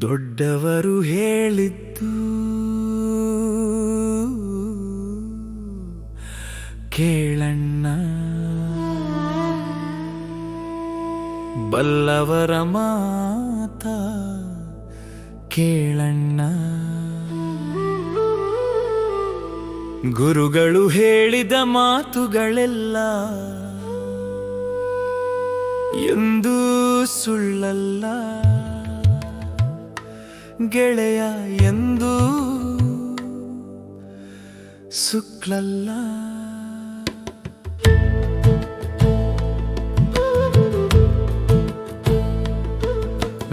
ದೊಡ್ಡವರು ಹೇಳಿದ್ದು ಕೇಳಣ್ಣ. ಬಲ್ಲವರ ಮಾತ ಕೇಳಣ್ಣ. ಗುರುಗಳು ಹೇಳಿದ ಮಾತುಗಳೆಲ್ಲ ಎಂದೂ ಸುಳ್ಳಲ್ಲ. ಗೆಳೆಯ ಎಂದು ಸುಕ್ಲಲ್ಲ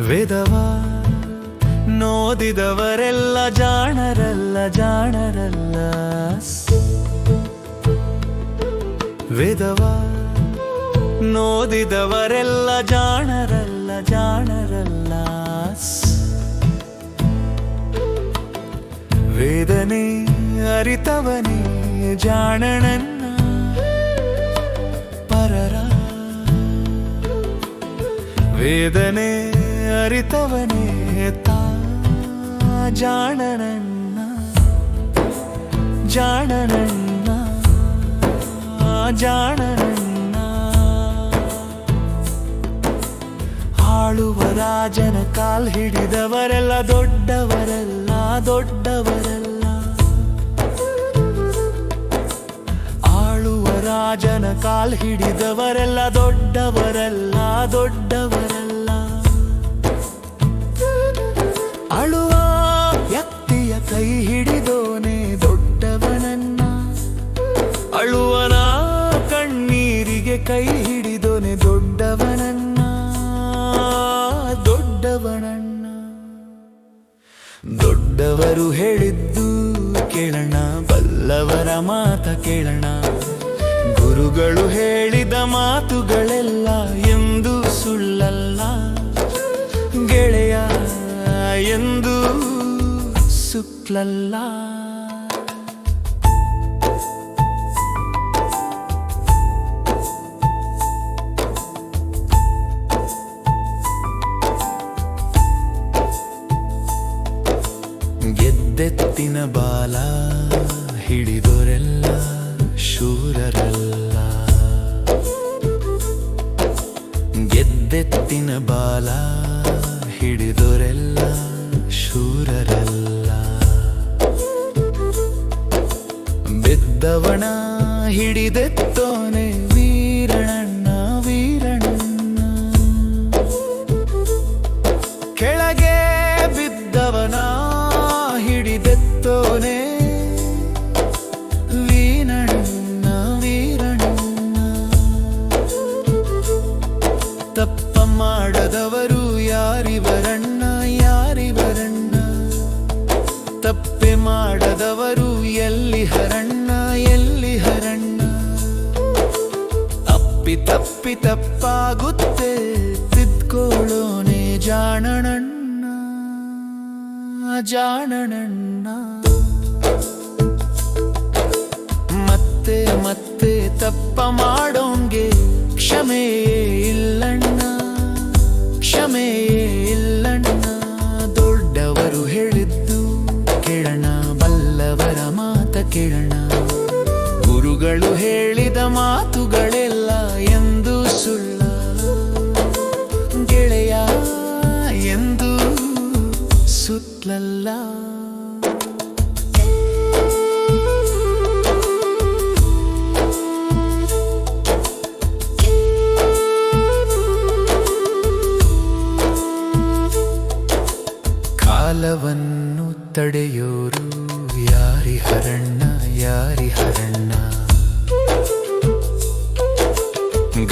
ವೇದವ ನೋದಿದವರೆಲ್ಲ ಜಾಣರಲ್ಲ ಜಾಣರಲ್ಲ. ವೇದವ ನೋದಿದವರೆಲ್ಲ ಜಾಣರಲ್ಲ ಜಾಣರಲ್ಲ. ವೇದನೆ ಅರಿತವನೇ ಜಾಣನನ್ನ ಪರರ. ವೇದನೆ ಅರಿತವನೇ ತಾ ಜಾಣನನ್ನ ಜಾಣನನ್ನ ಜಾಣನನ್ನ. ಆಳುವ ರಾಜನ ಕಾಲ್ ಹಿಡಿದವರೆಲ್ಲ, ದೊಡ್ಡವರೆಲ್ಲ ದೊಡ್ಡವರಲ್ಲ ರಾಜನ ಕಾಲ್ ಹಿಡಿದವರೆಲ್ಲ ದೊಡ್ಡವರಲ್ಲ ದೊಡ್ಡವರಲ್ಲ. ಅಳುವ ವ್ಯಕ್ತಿಯ ಕೈ ಹಿಡಿದೋನೆ ದೊಡ್ಡವನನ್ನ. ಅಳುವನ ಕಣ್ಣೀರಿಗೆ ಕೈ ಹಿಡಿದೋನೆ ದೊಡ್ಡವನನ್ನ. ದೊಡ್ಡವನನ್ನ. ದೊಡ್ಡವರು ಹೇಳಿದ್ದು ಕೇಳಣ, ಬಲ್ಲವರ ಮಾತ ಕೇಳಣ. ಗುರುಗಳು ಹೇಳಿದ ಮಾತುಗಳೆಲ್ಲ ಎಂದು ಸುಳ್ಳಲ್ಲ. ಗೆಳೆಯ ಎಂದು ಸುಕ್ಲಲ್ಲ. ಗೆದ್ದೆತ್ತಿನ ಬಾಲ ಹಿಡಿದೋರೆಲ್ಲ. ಶೂರರಲ್ಲ. ಗೆದ್ದೆತ್ತಿನ ಬಾಲ ಹಿಡಿದೋರೆಲ್ಲ ಎಲ್ಲಿ ಹರಣ್ಣ ಎಲ್ಲಿ ಹರಣ್ಣ? ಅಪ್ಪಿ ತಪ್ಪಿ ತಪ್ಪಾಗುತ್ತೆ, ತಿದ್ಕೊಳ್ಳೋನೆ ಜಾಣಣ್ಣ ಜಾಣಣ್ಣ ಮತ್ತೆ ಮತ್ತೆ ತಪ್ಪ ಮಾಡೋಂಗೆ ಕ್ಷಮೆಯೇ ಇಲ್ಲಣ್ಣ, ಕ್ಷಮೆಯೇ ಕೇಳಣ. ಗುರುಗಳು ಹೇಳಿದ ಮಾತುಗಳೆಲ್ಲ ಎಂದು ಸುಳ್ಳ. ಗೆಳೆಯ ಎಂದು ಸುತ್ತಲಲ್ಲ. ಕಾಲವನ್ನು ತಡೆಯೋರು ಯಾರಿ ಹರಣ್ಣ ಯಾರಿ ಹರಣ್ಣ?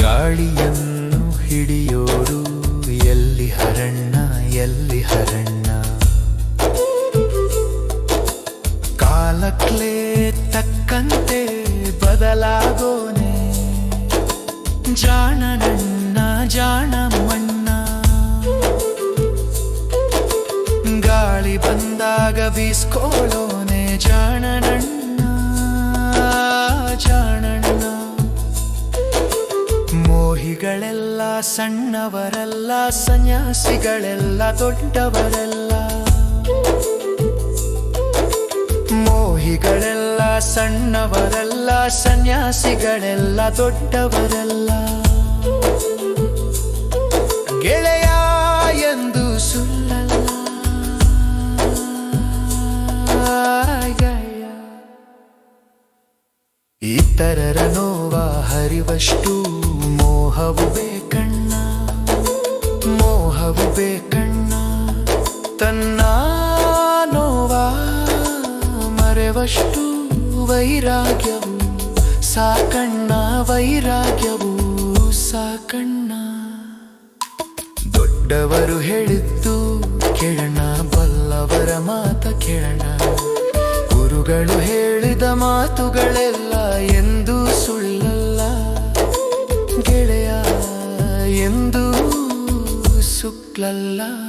ಗಾಳಿಯನ್ನು ಹಿಡಿಯೋರು ಎಲ್ಲಿ ಹರಣ್ಣ ಎಲ್ಲಿ ಹರಣ್ಣ? ಕಾಲಕ್ಲೇ ತಕ್ಕಂತೆ ಬದಲಾಗೋನೆ. ಜಾಣನಣ್ಣ ಜಾಣಮ್ಮಣ್ಣ ಗಾಳಿ ಬಂದಾಗ ಬೀಸ್ಕೊಳ್ಳೋನೆ ಜಾಣನಣ್ಣ ಜಾಣಣ್ಣ ಮೋಹಿಗಳೆಲ್ಲ ಸಣ್ಣವರೆಲ್ಲ ಸನ್ಯಾಸಿಗಳೆಲ್ಲ ದೊಡ್ಡವರೆಲ್ಲ. ಮೋಹಿಗಳೆಲ್ಲ ಸಣ್ಣವರೆಲ್ಲ ಸನ್ಯಾಸಿಗಳೆಲ್ಲ ದೊಡ್ಡವರೆಲ್ಲ. ಗೆಳೆಯ ಇತರರ ನೋವ ಹರಿವಷ್ಟು, ಮೋಹವು ಬೇಕಣ್ಣ ಮೋಹವು ಬೇಕಣ್ಣ ತನ್ನ ನೋವ ಮರೆವಷ್ಟು ವೈರಾಗ್ಯವು ಸಾಕಣ್ಣ ವೈರಾಗ್ಯವು ಸಾಕಣ್ಣ ದೊಡ್ಡವರು ಹೇಳಿದ್ದು ಕೇಳಣ, ಬಲ್ಲವರ ಮಾತ ಕೇಳಣ. ಗುರುಗಳು ಹೇಳಿದ ಮಾತುಗಳೆಲ್ಲ ಗೆಳೆಯ ಎಂದು ಸುಕ್ಲಲ್ಲ